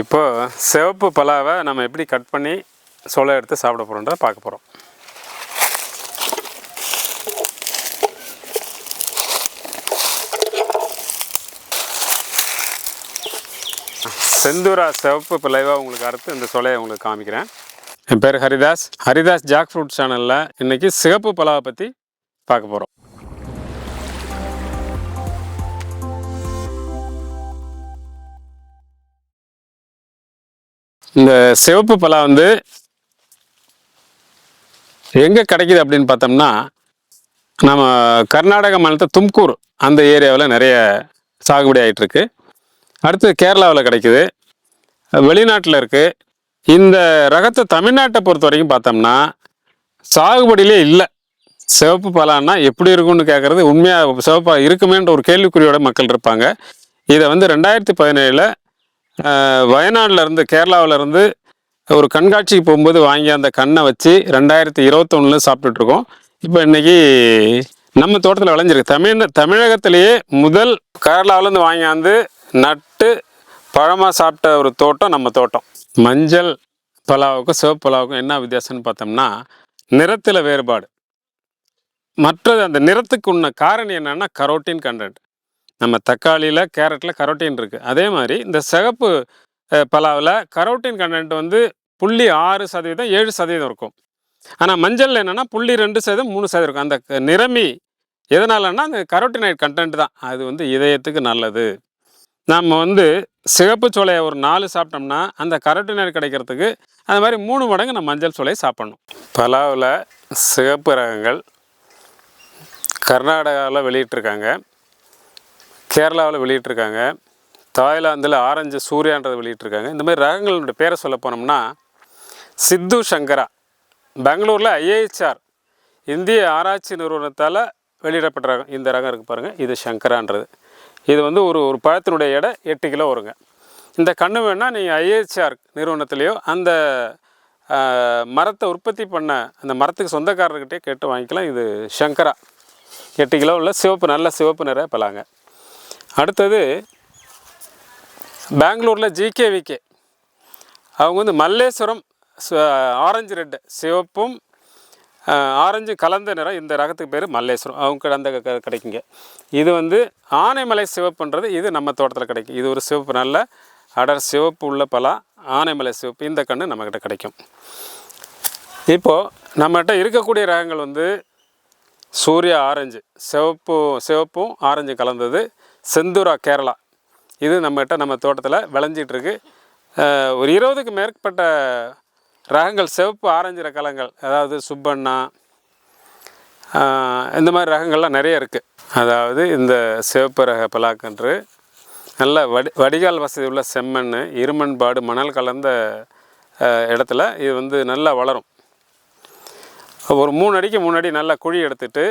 இப்போது சிவப்பு பலாவை நம்ம எப்படி கட் பண்ணி சொலை எடுத்து சாப்பிட போகிறோன்றத பார்க்க போகிறோம் செந்தூரா சிவப்பு பிளைவாக உங்களுக்கு அறுத்து இந்த சொலையை உங்களுக்கு காமிக்கிறேன். என் பேர் ஹரிதாஸ். ஹரிதாஸ் ஜாக் ஃப்ரூட் சேனலில் இன்றைக்கி சிகப்பு பலாவை பற்றி பார்க்க போகிறோம் இந்த சிவப்பு பலா வந்து எங்கே கிடைக்குது அப்படின்னு பார்த்தோம்னா நம்ம கர்நாடக மாநிலத்தை தும்கூர் அந்த ஏரியாவில் நிறைய சாகுபடி ஆகிட்டுருக்கு அடுத்து கேரளாவில் கிடைக்குது. வெளிநாட்டில் இருக்குது இந்த ரகத்தை தமிழ்நாட்டை பொறுத்த வரைக்கும் பார்த்தோம்னா சாகுபடியிலே இல்லை. சிவப்பு பலான்னா எப்படி இருக்கும்னு கேட்குறது உண்மையாக சிவப்பாக இருக்குமேன்ற ஒரு கேள்விக்குறியோட மக்கள் இருப்பாங்க. இதை வந்து ரெண்டாயிரத்தி பதினேழில் வயநாடுல இருந்து இருந்து ஒரு கண்காட்சிக்கு போகும்போது வாங்கி அந்த கண்ணை வச்சு ரெண்டாயிரத்தி இருபத்தொன்னுல சாப்பிட்டுட்ருக்கோம். இப்போ இன்றைக்கி நம்ம தோட்டத்தில் விளைஞ்சிருக்கு. தமிழ் தமிழகத்திலேயே முதல் கேரளாவிலேருந்து வாங்கியாந்து நட்டு பழமாக சாப்பிட்ட ஒரு தோட்டம் நம்ம தோட்டம். மஞ்சள் பலாவுக்கும் சிவப்பு பலாவுக்கும் என்ன வித்தியாசம்னு பார்த்தோம்னா நிறத்தில் வேறுபாடு. மற்றது அந்த நிறத்துக்கு உள்ள காரணம் என்னென்னா கரோட்டின் கண்டென்ட் நம்ம தக்காளியில் கேரட்டில் கரோட்டின் இருக்குது அதே மாதிரி இந்த சிகப்பு பலாவில் கரோட்டின் கண்டென்ட் வந்து புள்ளி ஆறு சதவீதம் ஏழு சதவீதம் இருக்கும். ஆனால் மஞ்சள் என்னென்னா புள்ளி ரெண்டு சதவீதம் மூணு சதவீதம் இருக்கும். அந்த நிறமி எதனாலன்னா அந்த கரோட்டினைட் கண்டென்ட் தான். அது வந்து இதயத்துக்கு நல்லது. நம்ம வந்து சிகப்பு சோலையை ஒரு நாலு சாப்பிட்டோம்னா அந்த கரோட்டினைட் கிடைக்கிறதுக்கு அந்த மாதிரி மூணு மடங்கு நம்ம மஞ்சள் சோலையை சாப்பிடணும். பலாவில் சிகப்பு ரகங்கள் கர்நாடகாவில் வெளியிட்ருக்காங்க கேரளாவில் வெளியிட்ருக்காங்க தாய்லாந்தில் ஆரஞ்சு சூர்யான்றதை வெளியிட்ருக்காங்க இந்த மாதிரி ரகங்களுடைய பேரை சொல்ல போனோம்னா சித்து சங்கரா பெங்களூரில் ஐஏஹெச்ஆர் இந்திய ஆராய்ச்சி நிறுவனத்தால் வெளியிடப்பட்ட ரகம். இந்த ரகம் இருக்குது பாருங்கள் இது சங்கரான்றது. இது வந்து ஒரு ஒரு பழத்தினுடைய எடை எட்டு கிலோ வருங்க. இந்த கன்று வேணால் நீங்கள் ஐஏஹெச்ஆர் நிறுவனத்துலேயோ அந்த மரத்தை உற்பத்தி பண்ண அந்த மரத்துக்கு சொந்தக்காரர்கிட்டே கேட்டு வாங்கிக்கலாம். இது சங்கரா. எட்டு கிலோ உள்ள சிவப்பு நல்ல சிவப்பு நிற பலாங்க. அடுத்தது பெங்களூரில் ஜிகேவிகே அவங்க வந்து மல்லேஸ்வரம் ஆரஞ்சு ரெட்டு சிவப்பும் ஆரஞ்சு கலந்த நிறம். இந்த ரகத்துக்கு பேர் மல்லேஸ்வரம். அவங்க அந்த க- கிடைக்குங்க. இது வந்து ஆனைமலை சிவப்புன்றது இது நம்ம தோட்டத்தில் கிடைக்கும். இது ஒரு சிவப்பு நல்ல அடர் சிவப்பு உள்ள பலா ஆனைமலை சிவப்பு. இந்த கன்று நம்மக்கிட்ட கிடைக்கும். இப்போது நம்மகிட்ட இருக்கக்கூடிய ரகங்கள் வந்து சூர்யா ஆரஞ்சு சிவப்பு சிவப்பும் ஆரஞ்சு கலந்தது. செந்தூரா கேரளா. இது நம்மகிட்ட நம்ம தோட்டத்தில் விளைஞ்சிகிட்டுருக்கு ஒரு இருபதுக்கு மேற்பட்ட ரகங்கள் சிவப்பு ஆரஞ்சு ரகங்கள் அதாவது சுப்பண்ணா இந்த மாதிரி ரகங்கள்லாம் நிறைய இருக்குது அதாவது இந்த சிவப்பு ரக பலாக்கன்று நல்ல வடி வடிகால் வசதி உள்ள செம்மண் இருமண்பாடு மணல் கலந்த இடத்துல இது வந்து நல்லா வளரும். ஒரு மூணு அடிக்கு மூணு அடி நல்லா குழி எடுத்துகிட்டு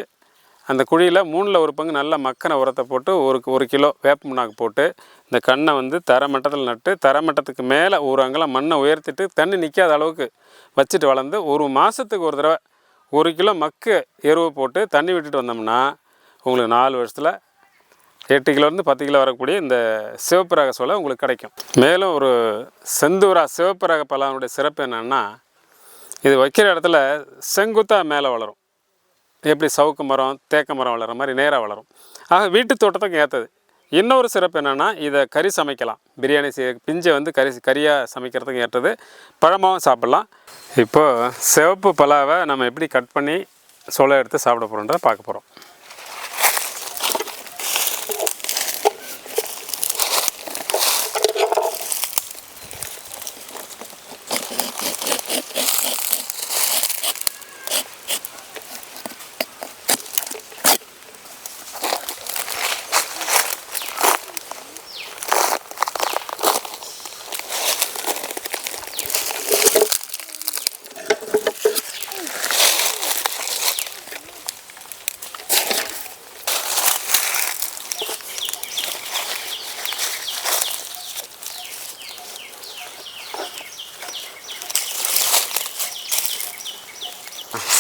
அந்த குழியில் மூணில் ஒரு பங்கு நல்ல மக்கின உரத்தை போட்டு ஒரு ஒரு கிலோ வேப்ப முன்னாக்கு போட்டு இந்த கண்ணை வந்து தரமட்டத்தில் நட்டு தரமட்டத்துக்கு மேலே ஒரு அங்கெல்லாம் மண்ணை உயர்த்திட்டு தண்ணி நிற்காத அளவுக்கு வச்சுட்டு வளர்ந்து ஒரு மாதத்துக்கு ஒரு தடவை ஒரு கிலோ மக்கு எருவு போட்டு தண்ணி விட்டுட்டு வந்தோம்னா உங்களுக்கு நாலு வருஷத்தில் எட்டு கிலோலேருந்து பத்து கிலோ வரக்கூடிய இந்த சிவப்பு ரக சோலை உங்களுக்கு கிடைக்கும். மேலும் ஒரு செந்தூரா சிவப்பு ரக பழனுடைய சிறப்பு என்னென்னா இது வைக்கிற இடத்துல செங்குத்தாக மேலே வளரும். எப்படி சவுக்கு மரம் தேக்க மரம் வளர்கிற மாதிரி நேராக வளரும். ஆக வீட்டு தோட்டத்துக்கு ஏற்றது இன்னொரு சிறப்பு என்னென்னா இதை கறி சமைக்கலாம். பிரியாணி செய்ய பிஞ்சை வந்து கறி கறியாக சமைக்கிறதுக்கு ஏற்றது. பழமாகவும் சாப்பிட்லாம். இப்போது சிவப்பு பலாவை நம்ம எப்படி கட் பண்ணி சோளம் எடுத்து சாப்பிட போகிறோன்றத பார்க்க போகிறோம்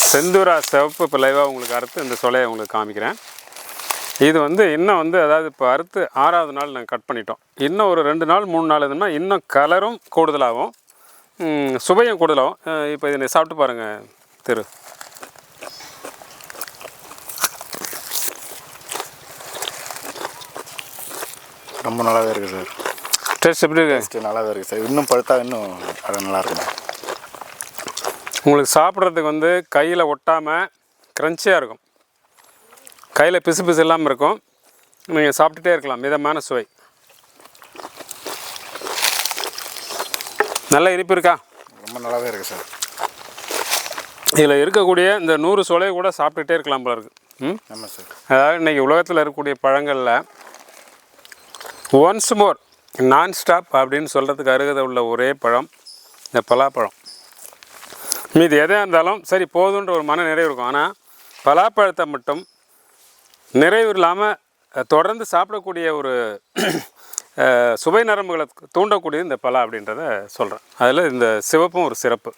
செந்தூரா சிவப்பு பிள்ளைவாக உங்களுக்கு அறுத்து இந்த சொலையை உங்களுக்கு காமிக்கிறேன். இது வந்து இன்னும் வந்து அதாவது இப்போ அறுத்து ஆறாவது நாள் நாங்கள் கட் பண்ணிட்டோம். இன்னும் ஒரு ரெண்டு நாள் மூணு நாள் இருந்தோம்னா இன்னும் கலரும் கூடுதலாகும். சுவையும் கூடுதலாகும். இப்போ இதை சாப்பிட்டு பாருங்கள் திரு. ரொம்ப நல்லாவே இருக்குது சார். டேஸ்ட் எப்படி இருக்கு? டேஸ்ட்டு நல்லாவே இருக்குது சார். இன்னும் பழுத்தா இன்னும் அது நல்லா இருக்கும் உங்களுக்கு சாப்பிட்றதுக்கு வந்து கையில் ஒட்டாமல் க்ரன்ச்சியாக இருக்கும். கையில் பிசு பிசு இல்லாமல் இருக்கும். நீங்கள் சாப்பிட்டுட்டே இருக்கலாம். மிதமான சுவை. நல்ல இனிப்பு இருக்கா? ரொம்ப நல்லாவே இருக்குது சார். இதில் இருக்கக்கூடிய இந்த நூறு சுளையை கூட சாப்பிட்டுட்டே இருக்கலாம் போல இருக்கு. ம்? ஆமாம் சார். அதாவது இன்றைக்கி உலகத்தில் இருக்கக்கூடிய பழங்களில் ஒன்ஸ் மோர் நான் ஸ்டாப் அப்படின்னு சொல்கிறதுக்கு அருகதை உள்ள ஒரே பழம் இந்த பலாப்பழம். மீதி எதாக இருந்தாலும் சரி போதுன்ற ஒரு மன நிறைவு இருக்கும். ஆனால் பலாப்பழத்தை மட்டும் நிறைவு இல்லாமல் தொடர்ந்து சாப்பிடக்கூடிய ஒரு சுவை நரம்புகளை தூண்டக்கூடியது இந்த பலா அப்படின்றத சொல்கிறேன் அதில் இந்த சிவப்பும் ஒரு சிறப்பு.